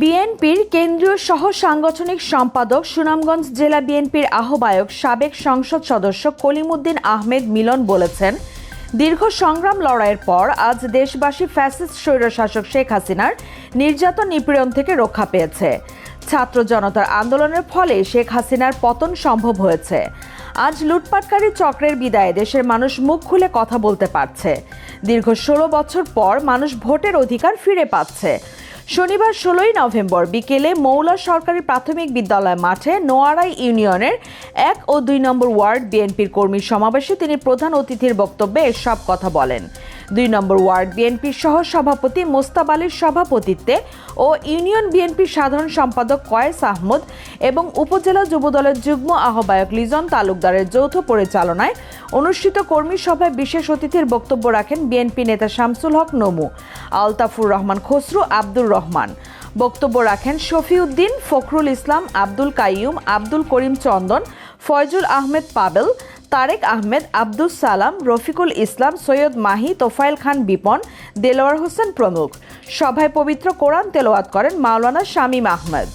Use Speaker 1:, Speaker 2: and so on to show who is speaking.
Speaker 1: বিএনপির কেন্দ্রীয় সহ সাংগঠনিক সম্পাদক সুনামগঞ্জ জেলা বিএনপির আহ্বায়ক সাবেক সংসদ সদস্য কলিমুদ্দিন আহমেদ মিলন বলেছেন, দীর্ঘ সংগ্রাম লড়াইয়ের পর আজ দেশবাসী ফ্যাসিস্ট স্বৈরশাসক শেখ হাসিনার নির্যাতন নিপীড়ন থেকে রক্ষা পেয়েছে। ছাত্র জনতার আন্দোলনের ফলে শেখ হাসিনার পতন সম্ভব হয়েছে। আজ লুটপাটকারী চক্রের বিদায়ে দেশের মানুষ মুখ খুলে কথা বলতে পারছে। দীর্ঘ ষোলো বছর পর মানুষ ভোটের অধিকার ফিরে পাচ্ছে। শনিবার ষোলোই নভেম্বর বিকেলে মৌলা সরকারি প্রাথমিক বিদ্যালয় মাঠে নোয়ারাই ইউনিয়নের এক ও দুই নম্বর ওয়ার্ড বিএনপির কর্মী সমাবেশে তিনি প্রধান অতিথির বক্তব্যে এসব কথা বলেন। দুই নম্বর ওয়ার্ড বিএনপির সহ সভাপতি মোস্তাব আলীর সভাপতিত্বে ও ইউনিয়ন বিএনপির সাধারণ সম্পাদক কয়েস আহমদ এবং উপজেলা যুবদলের যুগ্ম আহ্বায়ক লিজন তালুকদারের যৌথ পরিচালনায় অনুষ্ঠিত কর্মী সভায় বিশেষ অতিথির বক্তব্য রাখেন বিএনপি নেতা শামসুল হক নমু, আলতাফুর রহমান খসরু, আব্দুর রহমান। বক্তব্য রাখেন শফিউদ্দিন ফখরুল ইসলাম, আব্দুল কাইয়ুম, আব্দুল করিম চন্দন, ফয়জুল আহমেদ পাবেল তারেক আহমেদ, আব্দুস সালাম, রফিকুল ইসলাম, সৈয়দ মাহি, তোফায়েল খান বিপন, দেলোয়ার হোসেন প্রমুখ। সভায় পবিত্র কোরআন তেলোয়াত করেন মাওলানা শামীম আহমেদ।